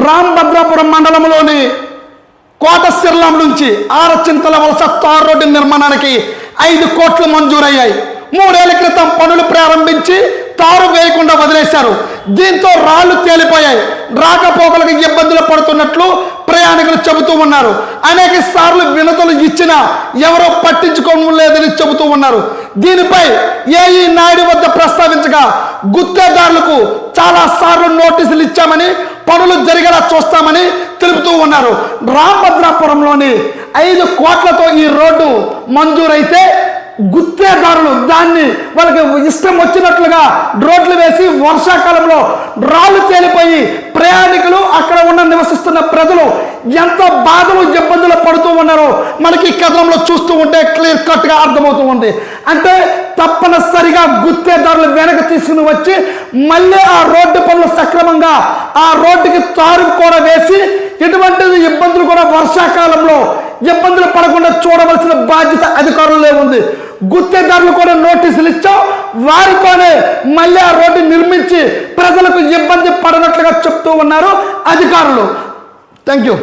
రాంభద్రాపురం మండలంలోని కోటశిర్లం నుంచి ఆరచింతల వలస తార్ రోడ్డు నిర్మాణానికి ఐదు కోట్లు మంజూరయ్యాయి. మూడేళ్ళ క్రితం పనులు ప్రారంభించి తారు వేయకుండా వదిలేశారు. దీంతో రాళ్ళు తేలిపోయాయి. రాకపోకలకు ఇబ్బందులు పడుతున్నట్లు ప్రయాణికులు చెబుతూ ఉన్నారు. అనేక సార్లు వినతులు ఇచ్చినా ఎవరో పట్టించుకోవడం లేదని చెబుతూ ఉన్నారు. దీనిపై ఏఈ నాయుడు వద్ద ప్రస్తావించగా గుత్తేదారులకు చాలా సార్లు నోటీసులు ఇచ్చామని పనులు జరిగేలా చూస్తామని తెలుపుతూ ఉన్నారు. రామభద్రాపురంలోని ఐదు కోట్లతో ఈ రోడ్డు మంజూరైతే గుత్తేదారులు దాన్ని వాళ్ళకి ఇష్టం వచ్చినట్లుగా రోడ్లు వేసి వర్షాకాలంలో రాళ్ళు తేలిపోయి ప్రయాణికులు అక్కడ ఉన్న నివసిస్తున్న ప్రజలు ఎంత బాధలు ఇబ్బందులు పడుతూ ఉన్నారో మనకి ఈ కథనంలో చూస్తూ ఉంటే క్లియర్ కట్గా అర్థమవుతూ ఉంది అంటే తప్పనిసరిగా గుత్తేదారులు వెనక తీసుకుని వచ్చి మళ్ళీ ఆ రోడ్డు పనులు సక్రమంగా ఆ రోడ్డుకి తారు కూడా వేసి ఎటువంటి ఇబ్బందులు కూడా వర్షాకాలంలో ఇబ్బందులు పడకుండా చూడవలసిన బాధ్యత అధికారులే ఉంది. గుత్తేదారులు కూడా నోటీసులు ఇచ్చాం. వారితోనే మళ్ళీ ఆ రోడ్డు నిర్మించి ప్రజలకు ఇబ్బంది పడనట్లుగా చెప్తూ ఉన్నారు అధికారులు. Thank you.